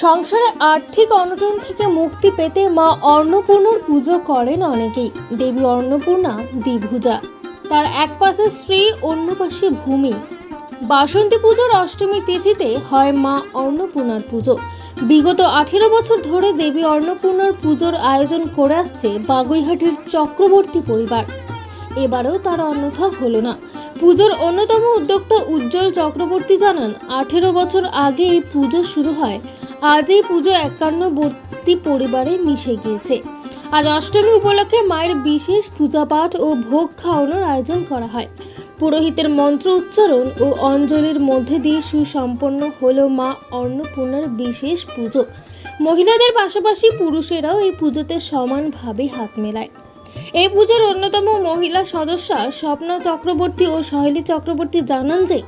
সংসারে আর্থিক অনটন থেকে মুক্তি পেতে মা অন্নপূর্ণার পুজো করেন অনেকেই। দেবী অন্নপূর্ণা, দ্বিভুজা। তার এক পাশে শ্রী অন্য পাশে ভূমি। বাসন্তী পুজোর অষ্টমী তিথিতে হয় মা অন্নপূর্ণার পুজো। বিগত আঠেরো বছর ধরে দেবী অন্নপূর্ণার পুজোর আয়োজন করে আসছে বাগুইহাটির চক্রবর্তী পরিবার। এবারেও তার অন্যথা হলো না। পুজোর অন্যতম উদ্যোক্তা উজ্জ্বল চক্রবর্তী জানান, আঠেরো বছর আগে এই পুজো শুরু হয় আজ এই পুজো একান্নবর্তী পরিবারে মিশে গিয়েছে। আজ অষ্টমী উপলক্ষে মায়ের বিশেষ পূজাপাঠ ও ভোগ খাওয়ানোর আয়োজন করা হয়। পুরোহিতের মন্ত্র উচ্চারণ ও অঞ্জলির মধ্যে দিয়ে সুসম্পন্ন হল মা অন্নপূর্ণার বিশেষ পুজো। মহিলাদের পাশাপাশি পুরুষেরাও এই পুজোতে সমানভাবে হাত মেলায়। এই পুজোর অন্যতম মহিলা সদস্যা স্বপ্না চক্রবর্তী ও সহেলী চক্রবর্তী জানান যে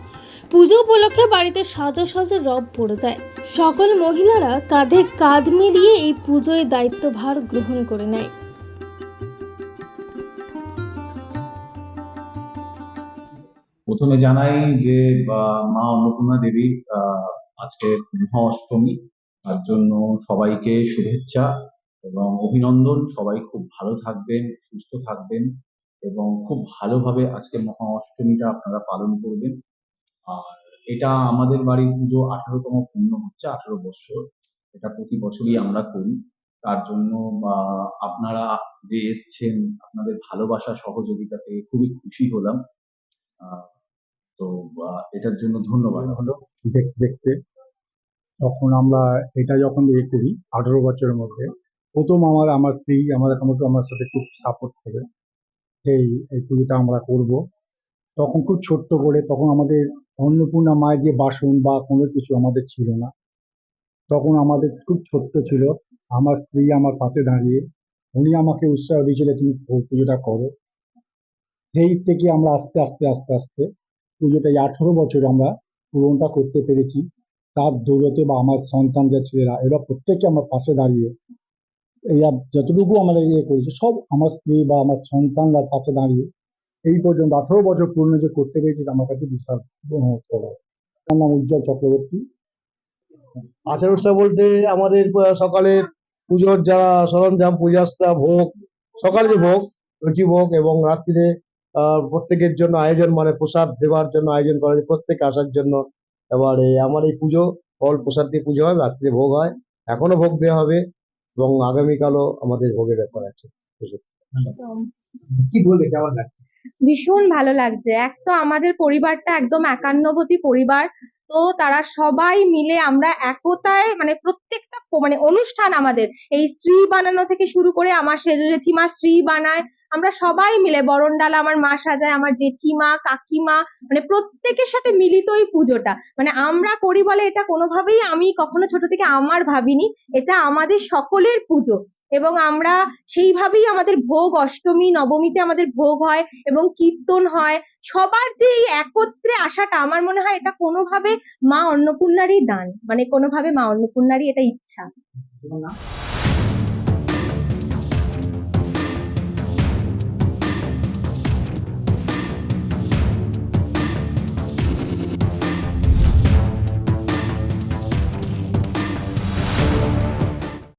পুজো উপলক্ষে বাড়িতে সাজো সাজো রব পড়ে যায়। সকল মহিলারা কাঁধে কাঁধ মিলিয়ে এই পুজোয় দায়িত্বভার গ্রহণ করে নেয়। প্রথমে জানাই যে মা অন্নপূর্ণা দেবী আজকে মহা অষ্টমী তার জন্য সবাইকে শুভেচ্ছা এবং অভিনন্দন। সবাই খুব ভালো থাকবেন, সুস্থ থাকবেন এবং খুব ভালোভাবে আজকে মহা অষ্টমীটা আপনারা পালন করবেন। এটা আমাদের বাড়ির পুজো আঠারোতম পূর্ণ হচ্ছে আঠারো বছর। এটা প্রতি বছরই আমরা করি। তার জন্য আপনারা যে এসছেন, আপনাদের ভালোবাসা সহযোগিতাতে খুবই খুশি হলাম। তো এটার জন্য ধন্যবাদ। হলো দেখ- দেখতে। তখন আমরা এটা যখন ইয়ে করি, আঠারো বছরের মধ্যে, প্রথম আমার আমার স্ত্রী আমাদের আমাকে আমার সাথে খুব সাপোর্ট করে। সেই এই পুজোটা আমরা করব। তখন খুব ছোট্ট করে, তখন আমাদের অন্নপূর্ণা মায়ের যে বাসন বা কোনো কিছু আমাদের ছিল না। তখন আমাদের খুব ছোট্ট ছিল। আমার স্ত্রী আমার পাশে দাঁড়িয়ে উনি আমাকে উৎসাহ দিয়েছিল, তুমি পুজোটা করো। সেই থেকে আমরা আস্তে আস্তে আস্তে আস্তে পুজোটা এই আঠারো বছর আমরা পূরণটা করতে পেরেছি। তার দৌলতে বা আমার সন্তান যা ছেলেরা, এরা প্রত্যেকে আমার পাশে দাঁড়িয়ে আব- যতটুকু আমাদের ইয়ে করেছে, সব আমার স্ত্রী বা আমার সন্তানরা পাশে দাঁড়িয়ে এই পর্যন্ত আঠারো বছর পূর্ণ যে করতে পেরেছি আমার কাছে বিশাল করা আমার নাম উজ্জ্বল চক্রবর্তী। আচার অনুষ্ঠান বলতে আমাদের সকালে পুজোর যারা সরঞ্জাম পূজাস্তা ভোগ সকালে যে ভোগ রুচি ভোগ এবং রাত্রিরে প্রত্যেকের জন্য আয়োজন মানে প্রসাদ দেওয়ার জন্য আয়োজন করা হয় প্রত্যেক আসার জন্য। এবারে আমার এই পুজো ফল প্রসাদ দিয়ে পুজো হয় রাত্রে ভোগ হয় এখনও ভোগ দেওয়া হবে এবং আগামীকালও আমাদের ভোগের ব্যাপার আছে। কি বলবে কেমন ভীষণ ভালো লাগছে। এক তো আমাদের পরিবারটা একদম একান্নবতী পরিবার, তো তারা সবাই মিলে আমরা একতায় মানে প্রত্যেকটা মানে অনুষ্ঠান আমাদের। এই শ্রী বানানো থেকে শুরু করে আমার সেজ জেঠিমা শ্রী বানায়। আমরা সবাই মিলে বরণডালা আমার মা সাজায়, আমার জেঠিমা, কাকিমা মানে প্রত্যেকের সাথে মিলিত এই পুজোটা। মানে আমরা করি বলে এটা কোনোভাবেই আমি কখনো ছোট থেকে আমার ভাবিনি। এটা আমাদের সকলের পুজো। এবং আমরা সেইভাবেই আমাদের ভোগ, অষ্টমী, নবমীতে আমাদের ভোগ হয় এবং কীর্তন হয় সবার যে এই একত্রে আসাটা আমার মনে হয় এটা কোনোভাবে মা অন্নপূর্ণারই দান মানে কোনোভাবে মা অন্নপূর্ণারই এটা ইচ্ছা?